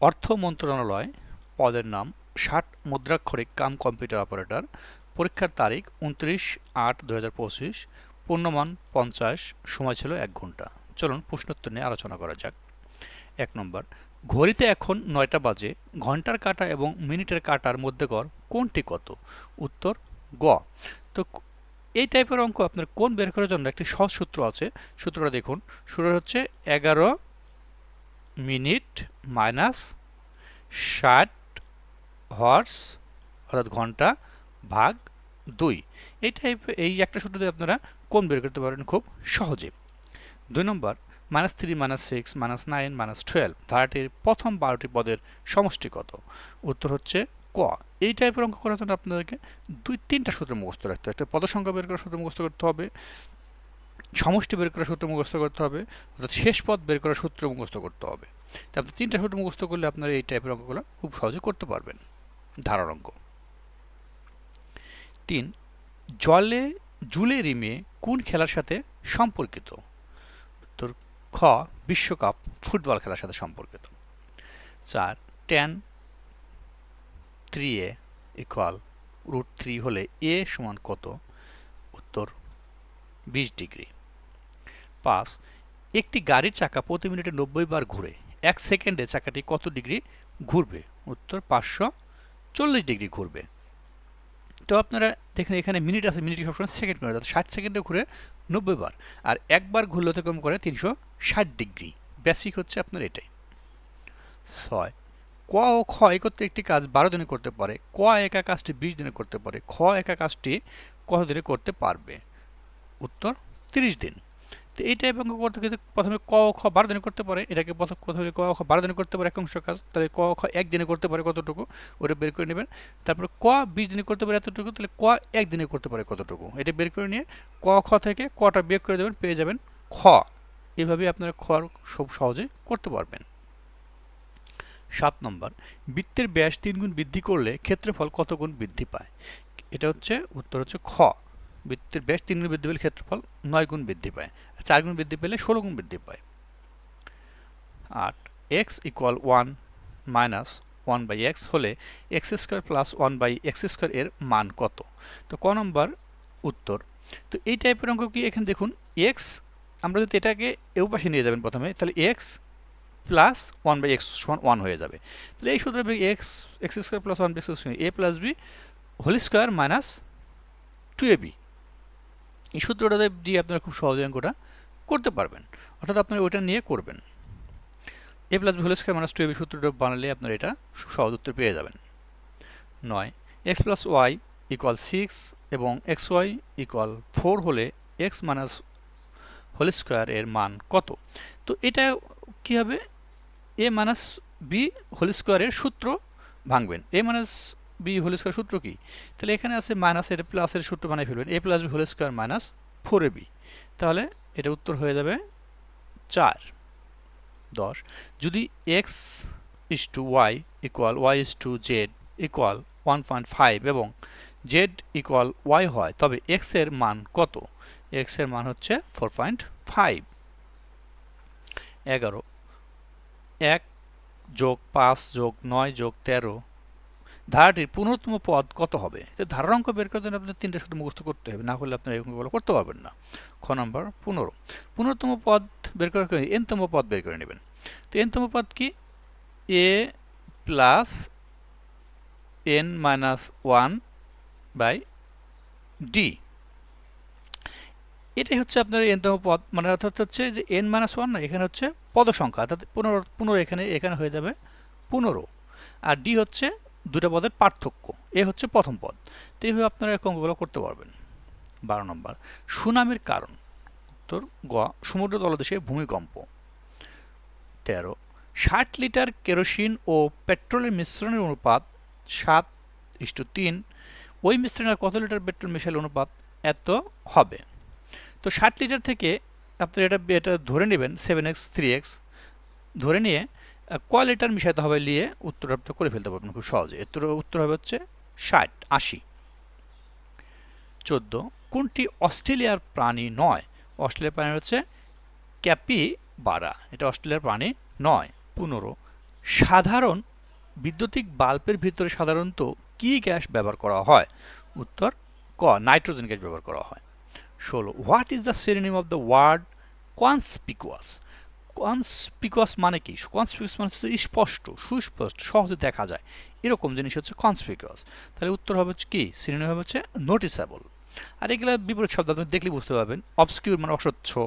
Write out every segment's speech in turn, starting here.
অর্থ মন্ত্রণালয় পদের নাম ষাট মুদ্রাক্ষরিক কাম কম্পিউটার অপারেটর। পরীক্ষার তারিখ উনত্রিশ আট দু হাজার পঁচিশ। পূর্ণমান পঞ্চাশ, সময় ছিল এক ঘণ্টা। চলুন প্রশ্নোত্তর নিয়ে আলোচনা করা যাক। এক নম্বর, ঘড়িতে এখন নয়টা বাজে, ঘণ্টার কাটা এবং মিনিটের কাঁটার মধ্যেকর কোনটি কত? উত্তর, গ। তো এই টাইপের অঙ্ক আপনার কোন বের করার জন্য একটি সহজ সূত্র আছে? সূত্রটা দেখুন। সূত্র হচ্ছে এগারো মিনিট মাইনাস ষাট হর্স, অর্থাৎ ঘণ্টা ভাগ দুই। এই টাইপ এই একটা সূত্র দিয়ে আপনারা কোন বের করতে পারেন খুব সহজে। দুই নম্বর, minus three, minus six, minus nine, minus twelve. ধারাটির প্রথম বারোটি পদের সমষ্টি কত? উত্তর হচ্ছে ক। এই টাইপের অঙ্ক করার জন্য আপনাদেরকে দুই, তিনটা সূত্র মুখস্থ রাখতে হবে। একটা পদ সংখ্যা বের করার সূত্র মুখস্থ করতে হবে। সমষ্টি বের করার সূত্র মুখস্থ করতে হবে, অর্থাৎ শেষ পদ বের করার সূত্র মুখস্থ করতে হবে। তো আপনি তিনটা সূত্র মুখস্থ করলে আপনারা এই টাইপের অঙ্কগুলো খুব সহজে করতে পারবেন। ধারণ অঙ্ক। তিন, জলে জুলে রিমে কোন খেলার সাথে সম্পর্কিত? উত্তর, খ, বিশ্বকাপ ফুটবল খেলার সাথে সম্পর্কিত। চার tan three A equal root three হলে এ সমান কত? উত্তর, বিশ ডিগ্রি। পাঁচ একটি গাড়ির চাকা প্রতি মিনিটে নব্বই বার ঘুরে, এক সেকেন্ডে চাকাটি কত ডিগ্রি ঘুরবে? উত্তর, পাঁচশো চল্লিশ ডিগ্রি ঘুরবে। তো আপনারা দেখেন এখানে মিনিট আছে মিনিট সবসময় সেকেন্ড করে ষাট সেকেন্ডে ঘুরে নব্বই বার, আর একবার ঘুরলে কম করে তিনশো ষাট ডিগ্রি। বেসিক হচ্ছে আপনার এটাই। ছয়, ক ও খ একত্রে একটি কাজ বারো দিনে করতে পারে, ক একা কাজটি বিশ দিনে করতে পারে, খ একা কাজটি কত দিনে করতে পারবে? উত্তর, তিরিশ দিন। তো এই টাইপ অঙ্ক করতে কিন্তু প্রথমে ক, খ বারো দিনে করতে পারে। এটাকে প্রথম ক, খ বারো দিনে করতে পারে একাংশ কাজ, তাহলে ক, খ এক দিনে করতে পারে কতটুকু? ওটা বের করে নেবেন। তারপরে ক বিশ দিনে করতে পারে এতটুকু, তাহলে ক এক দিনে করতে পারে কতটুকু? এটা বের করে নিয়ে ক, খ থেকে কটা বের করে দেবেন, পেয়ে যাবেন খ। এভাবে আপনারা খ সব সহজে করতে পারবেন। সাত নম্বর, বৃত্তের ব্যাস তিন গুণ বৃদ্ধি করলে ক্ষেত্রফল কত গুণ বৃদ্ধি পায়? এটা হচ্ছে, উত্তর হচ্ছে খ। বৃত্তের ব্যাস তিন গুণ বৃদ্ধি পেলে ক্ষেত্রফল নয় গুণ বৃদ্ধি পায়। চার গুণ বৃদ্ধি পেলে ষোলো গুণ বৃদ্ধি পায়। আট X equal one minus one by X হলে X square plus one by X square এর মান কত? তো ক নম্বর উত্তর। তো এই টাইপের অঙ্ক কি? এখানে দেখুন এক্স আমরা যদি এটাকে এও পাশে নিয়ে যাবেন প্রথমে, তাহলে X plus one by X সমান ওয়ান হয়ে যাবে। তাহলে এই সূত্রে X X square plus one by X A plus B whole square minus two A B এই সূত্রটা দিয়ে আপনারা খুব সহজে অঙ্কটা করতে পারবেন। অর্থাৎ আপনারা ওইটা নিয়ে করবেন। A plus B whole square minus two A সূত্রটা বানালে আপনারা এটা সহজ উত্তর পেয়ে যাবেন। নয় X plus Y equal six এবং এক্স ওয়াই ইকুয়াল ফোর হলে এক্স মাইনাস হোল স্কোয়ার এর মান কত? তো এটা কী হবে? এ মাইনাস বি হোল স্কোয়ারের সূত্র ভাঙবেন। A minus B whole square সূত্র কি? তাহলে এখানে আছে মাইনাস এটা প্লাসের সূত্র বানিয়ে ফেলবেন। A plus B whole square minus four B. তাহলে এটা উত্তর হয়ে যাবে চার। দশ। যদি X is to Y equal Y is to Z equal one point five এবং জেড ইকুয়াল ওয়াই হয়, তবে এক্সের মান কত? এক্সের মান হচ্ছে ফোর পয়েন্ট ফাইভ এগারো। এক যোগ পাঁচ যোগ নয় যোগ তেরো ধারাটির পনেরোতম পদ কত হবে? তো ধারার অঙ্ক বের করার জন্য আপনার তিনটে শুধু মুখস্থ করতে হবে, না হলে আপনার এই অঙ্কগুলো করতে পারবেন না। খ নম্বর, পনেরো। পনেরোতম পদ বের করার এনতম পদ বের করে নেবেন। তো এনতম পদ কি? A plus N minus one by D. এটাই হচ্ছে আপনার এনতম পদ মানে অর্থাৎ হচ্ছে যে এন মাইনাস ওয়ান না, এখানে হচ্ছে পদ সংখ্যা অর্থাৎ পনেরো পনেরো এখানে এখানে হয়ে যাবে পনেরো। আর ডি হচ্ছে দুটা পদের পার্থক্য। এ হচ্ছে প্রথম পদ। তো এইভাবে আপনারা এই অঙ্কগুলো করতে পারবেন। বারো নম্বর, সুনামের কারণ। উত্তর, গ, সমুদ্র তলদেশে ভূমিকম্প। তেরো, ষাট লিটার কেরোসিন ও পেট্রোলের মিশ্রণের অনুপাত সাত ইস্টু তিন। ওই মিশ্রণের কত লিটার পেট্রোল মেশালে অনুপাত এত হবে? তো ষাট লিটার থেকে আপনি এটা এটা ধরে নেবেন সেভেন এক্স থ্রি এক্স ধরে নিয়ে ক লিটার মিশাতে হবে নিয়ে উত্তর করে ফেলতে পারবেন খুব সহজে। উত্তর উত্তর হবে হচ্ছে ষাট, আশি। চোদ্দ, কোনটি অস্ট্রেলিয়ার প্রাণী নয়? অস্ট্রেলিয়ার প্রাণী হচ্ছে ক্যাপি বারা এটা অস্ট্রেলিয়ার প্রাণী নয়। পনেরো, সাধারণ বিদ্যুতিক বাল্বের ভিতরে সাধারণত কি গ্যাস ব্যবহার করা হয়? উত্তর, ক, নাইট্রোজেন গ্যাস ব্যবহার করা হয়। ষোলো, what is the synonym of the word conspicuous? Conspicuous মানে কি? কনসপিকুয়াস মানে হচ্ছে স্পষ্ট, সুস্পষ্ট, সহজে দেখা যায়। এরকম জিনিস হচ্ছে কনসপিকুয়াস তাহলে উত্তর হবে কি? সিনোনিম হবে হচ্ছে নোটিসেবল আর এগুলো বিপরীত শব্দ আপনি দেখলে বুঝতে পারবেন। অবসকিউর মানে অস্বচ্ছ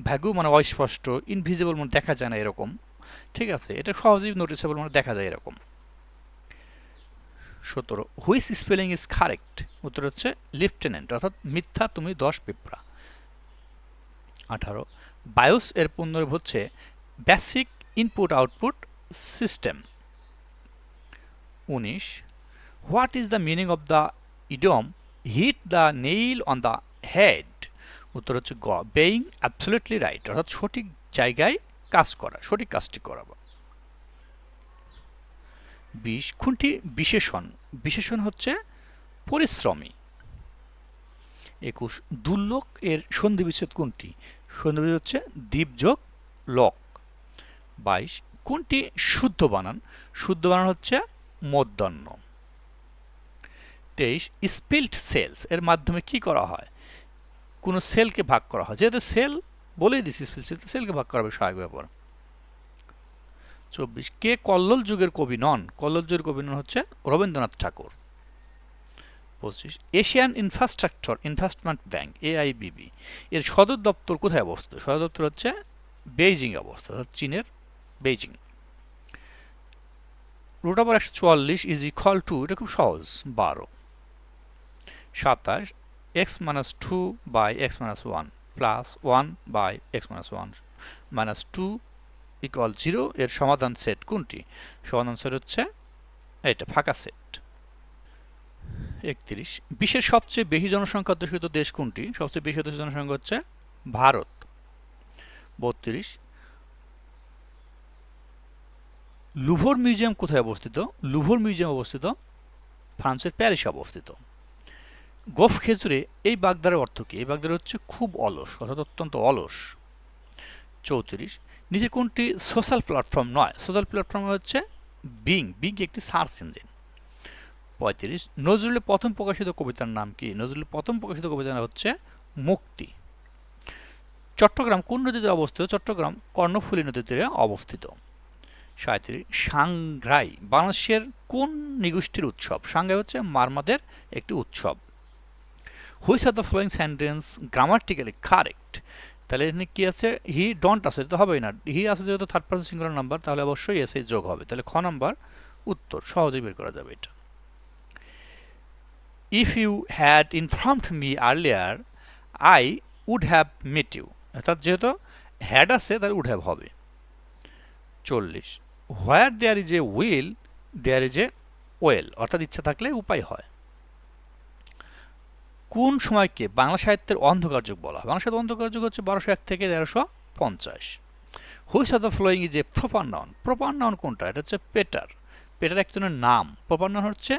ভ্যাগু মানে অস্পষ্ট ইনভিজিবল মানে দেখা যায় না এরকম। ঠিক আছে? এটা সহজেই নোটিসেবল মানে দেখা যায় এরকম। সতেরো হুইস স্পেলিং ইজ কারেক্ট উত্তর হচ্ছে লেফটেন্যান্ট অর্থাৎ মিথ্যা, তুমি দশ পিঁপড়া। আঠারো বায়োস এর পুনরূপ হচ্ছে বেসিক ইনপুট আউটপুট সিস্টেম উনিশ what is the meaning of the idiom hit the nail on the head উত্তর হচ্ছে গ বেইং অ্যাবসোলিউটলি রাইট অর্থাৎ সঠিক জায়গায় কাজ করা, সঠিক কাজটি করা বিশ, খুনটি বিশেষণ বিশেষণ হচ্ছে পরিশ্রমী। একুশ দুর্লোক এর সন্ধি বিচ্ছেদ কোনটি? সন্ধি বিচ্ছেদ হচ্ছে দ্বীপযোগ লক। বাইশ, কোনটি শুদ্ধ বানান? শুদ্ধ বানান হচ্ছে মধ্যাহ্ন। তেইশ স্পিল্ট সেলস এর মাধ্যমে কি করা হয়? কোনো সেলকে ভাগ করা হয়। যেহেতু সেল বলেই দিছি স্পিল্ট সেল সেলকে ভাগ করা হবে সহায়ক ব্যাপার চব্বিশ, কে কল্লোল যুগের কবি নন? কল্লোল যুগের কবি নন হচ্ছে রবীন্দ্রনাথ ঠাকুর। পঁচিশ Asian infrastructure investment bank AIBB এর সদর দপ্তর কোথায় অবস্থিত? সদর দপ্তর হচ্ছে বেইজিং অবস্থিত চীনের বেইজিং। রুট ওভার একশো চুয়াল্লিশ ইজ ইকুয়াল টু এটা খুব সহজ, বারো। সাতাশ X minus two by X minus one plus one by X minus one minus two equal zero এর সমাধান সেট কোনটি? সমাধান সেট হচ্ছে এটা ফাঁকা সেট একত্রিশ। বিশ্বের সবচেয়ে বেশি জনসংখ্যা অধ্যুষিত দেশ কোনটি? সবচেয়ে বেশি অধ্যুষিত জনসংখ্যা হচ্ছে ভারত। বত্রিশ। লুভর মিউজিয়াম কোথায় অবস্থিত? লুভর মিউজিয়াম অবস্থিত ফ্রান্সের প্যারিসে অবস্থিত। গোফ খেজুরে এই বাগদারের অর্থ কী? এই বাগদার হচ্ছে খুব অলস, অর্থাৎ অত্যন্ত অলস। চৌত্রিশ। নিচে কোনটি? সোশ্যাল প্ল্যাটফর্ম নয়। সোশ্যাল প্ল্যাটফর্ম হচ্ছে বিং বিং একটি সার্চ ইঞ্জিন। পঁয়ত্রিশ। নজরুলের প্রথম প্রকাশিত কবিতার নাম কি? নজরুলের প্রথম প্রকাশিত কবিতার নাম হচ্ছে মুক্তি। চট্টগ্রাম কোন নদীতে অবস্থিত? চট্টগ্রাম কর্ণফুলী নদীর তীরে অবস্থিত। সাঁত্রিশ, সাংঘাই বাংলাদেশের কোন নিগোষ্ঠীর উৎসব? সাংঘাই হচ্ছে মারমাদের একটি উৎসব। Which are the following sentence grammatically correct. তাহলে এখানে কি আছে? হি ডন্ট আছে তো হবেই না। হি আছে যেহেতু থার্ড পার্সন সিঙ্গুলার নাম্বার, তাহলে অবশ্যই এসে যোগ হবে। তাহলে খ নাম্বার উত্তর, সহজেই বের করা যাবে এটা। If you had informed me earlier I would have meet you অর্থাৎ যেহেতু হ্যাড আছে, তাহলে উড হ্যাভ হবে। চল্লিশ। Where there is a will there is a well অর্থাৎ ইচ্ছা থাকলে উপায় হয়। কোন সময়কে বাংলা সাহিত্যের অন্ধকার যুগ বলা হয়? বাংলা সাহিত্যের অন্ধকার যুগ হচ্ছে বারোশো এক থেকে তেরোশো পঞ্চাশ। Which of the following is a proper noun proper কোনটা? এটা হচ্ছে পেটার। পেটার একজনের নাম। প্রপার নাউন হচ্ছে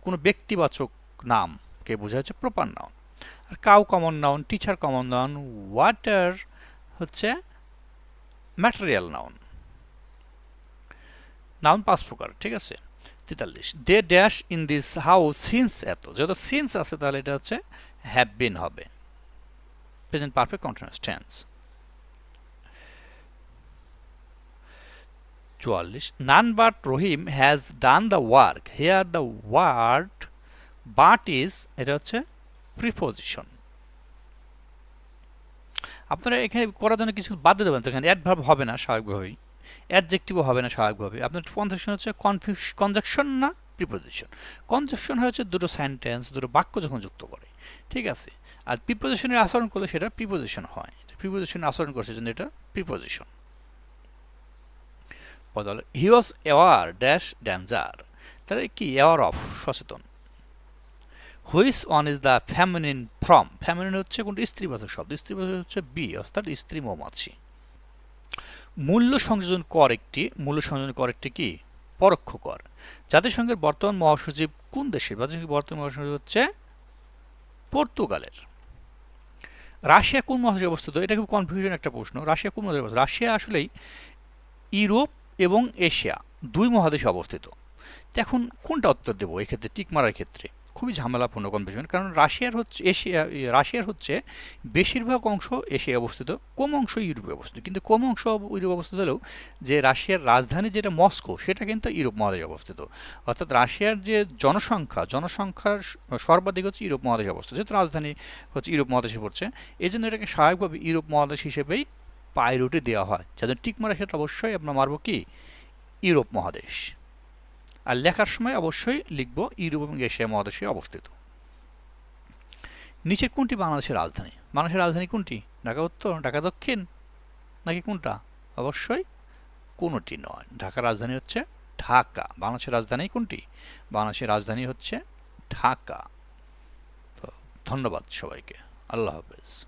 কোনো ব্যক্তিবাচক নামকে বোঝা হচ্ছে প্রপার নাউন আর cow common noun teacher common noun water হচ্ছে ম্যাটেরিয়াল নাউন নাউন পাঁচ প্রকার, ঠিক আছে? তেতাল্লিশ। They dash in this house since এত। যেহেতু সিন্স আছে, তাহলে এটা হচ্ছে হ্যাভ বিন হবে। প্রেজেন্ট পারফেক্ট কন্টিনিউয়াস টেন্স চুয়াল্লিশ। None but Rahim has done the work here the word but is এটা হচ্ছে প্রিপোজিশন আপনারা এখানে করার জন্য কিছু বাদ দেবেন তো এখানে অ্যাডভার্ব হবে না স্বাভাবিকভাবেই। অ্যাডজেক্টিভও হবে না স্বাভাবিকভাবে আপনার কনজাকশন হচ্ছে কনফিউস কনজাকশন না প্রিপোজিশন কনজাকশন হচ্ছে দুটো সেন্টেন্স দুটো বাক্য যখন যুক্ত করে। ঠিক আছে? আর প্রিপোজিশনের আচরণ করলে সেটা প্রিপোজিশন হয়। প্রিপোজিশনের আচরণ করছে জন্য এটা preposition he was aware dash danger তাহলে কি অ্যাওয়ার অফ সচেতন। Which one is the feminine from feminine হচ্ছে কোনটি? স্ত্রীবাচক শব্দ। স্ত্রীবাচক হচ্ছে বি, অর্থাৎ স্ত্রী মৌমাছি। মূল্য সংযোজন কর একটি, মূল্য সংযোজন কর একটি কি? পরোক্ষ কর। জাতিসংঘের বর্তমান মহাসচিব কোন দেশের? জাতিসংঘের বর্তমান মহাসচিব হচ্ছে পর্তুগালের। রাশিয়া কোন মহাদেশে অবস্থিত? এটা খুব কনফিউশন একটা প্রশ্ন। রাশিয়া কোন মহাদেশে অবস্থিত? রাশিয়া আসলেই ইউরোপ এবং এশিয়া দুই মহাদেশে অবস্থিত। এখন কোনটা উত্তর দেবো এক্ষেত্রে? টিক মারার ক্ষেত্রে। খুবই ঝামেলাপূর্ণ কনফিউশন কারণ রাশিয়ার হচ্ছে, এশিয়া রাশিয়ার হচ্ছে বেশিরভাগ অংশ এশিয়া অবস্থিত, কম অংশ ইউরোপে অবস্থিত। কিন্তু কম অংশ ইউরোপ অবস্থিত হলেও যে রাশিয়ার রাজধানী যেটা মস্কো, সেটা কিন্তু ইউরোপ মহাদেশে অবস্থিত। অর্থাৎ রাশিয়ার যে জনসংখ্যা, জনসংখ্যার সর্বাধিক হচ্ছে ইউরোপ মহাদেশে অবস্থিত। যেহেতু রাজধানী হচ্ছে ইউরোপ মহাদেশে পড়ছে এই জন্য এটাকে স্বাভাবিকভাবে ইউরোপ মহাদেশ হিসেবেই পাইরুটে দেওয়া হয়। যাদের টিক মারা ক্ষেত্রে অবশ্যই আপনার মারব কি? ইউরোপ মহাদেশ। আর লেখার সময় অবশ্যই লিখব ইউরোপ এবং এশিয়া মহাদেশে অবস্থিত। নিচের কোনটি বাংলাদেশের রাজধানী? বাংলাদেশের রাজধানী কোনটি? ঢাকা উত্তর, ঢাকা দক্ষিণ নাকি কোনটা? অবশ্যই কোনোটি নয়। ঢাকার রাজধানী হচ্ছে ঢাকা। বাংলাদেশের রাজধানী কোনটি? বাংলাদেশের রাজধানী হচ্ছে ঢাকা। তো ধন্যবাদ সবাইকে। আল্লাহ হাফেজ।